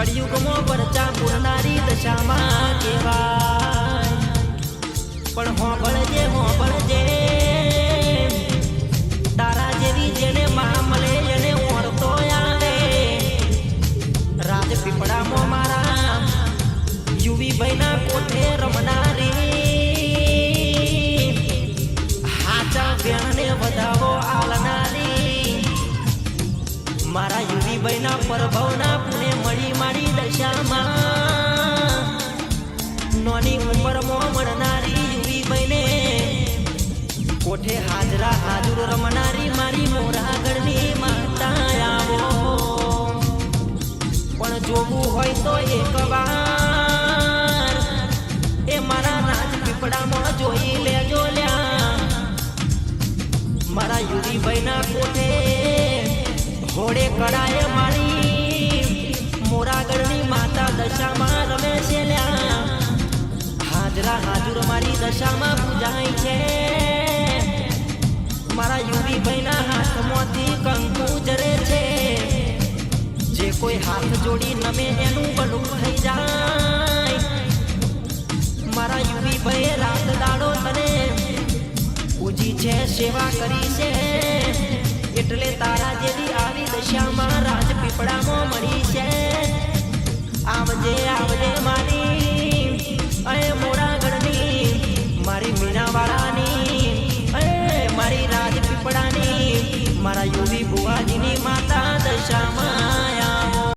કળિયુગમાં વરચા પૂરનારી દશામાં કેવાય પણ હો બળજે હો બળજે તારા જેવી જેને મા મળે, એને ઓળતો આવે રાજ પીપળામાં મારા યુવી ભાઈના કોઠેર મારા યુવી ભાઈના પરભવના પુણે મળી મારી દશામાં. નોની ઉંમરમાં મળનારી યુવી ભાઈને કોઠે હાજરા હાજર રમનારી મારી મોરાગઢની માતા આવો. પણ જોવું હોય તો એક વાર એ મારા રાજ પીપડામાં જોઈ લેજો લ્યા. મારા યુરીભાઈના કોઠે હોડે કડાએ મારી. મોરાગઢની માતા દશામાં રમે છે હાજરા હાજર મારી દશામાં પૂજાય છે. મારા યુવીભાઈના હાથમાંથી કંકુ જરે છે. જે કોઈ હાથ જોડી નમે એનું બલું થઈ જાય. મારા યુવી ભાઈ રાત દાડો તને પૂજી છે, સેવા કરી છે. એટલે તારા જેવી આવી દશામાં રાજપીપળામાં મળી છે? આવજે આવજે મારી અય મોડાગઢની મારી મીનાવાળાની અય મારી રાજપીપળાની, મારા યુવી બુવાજીની માતા દશામાં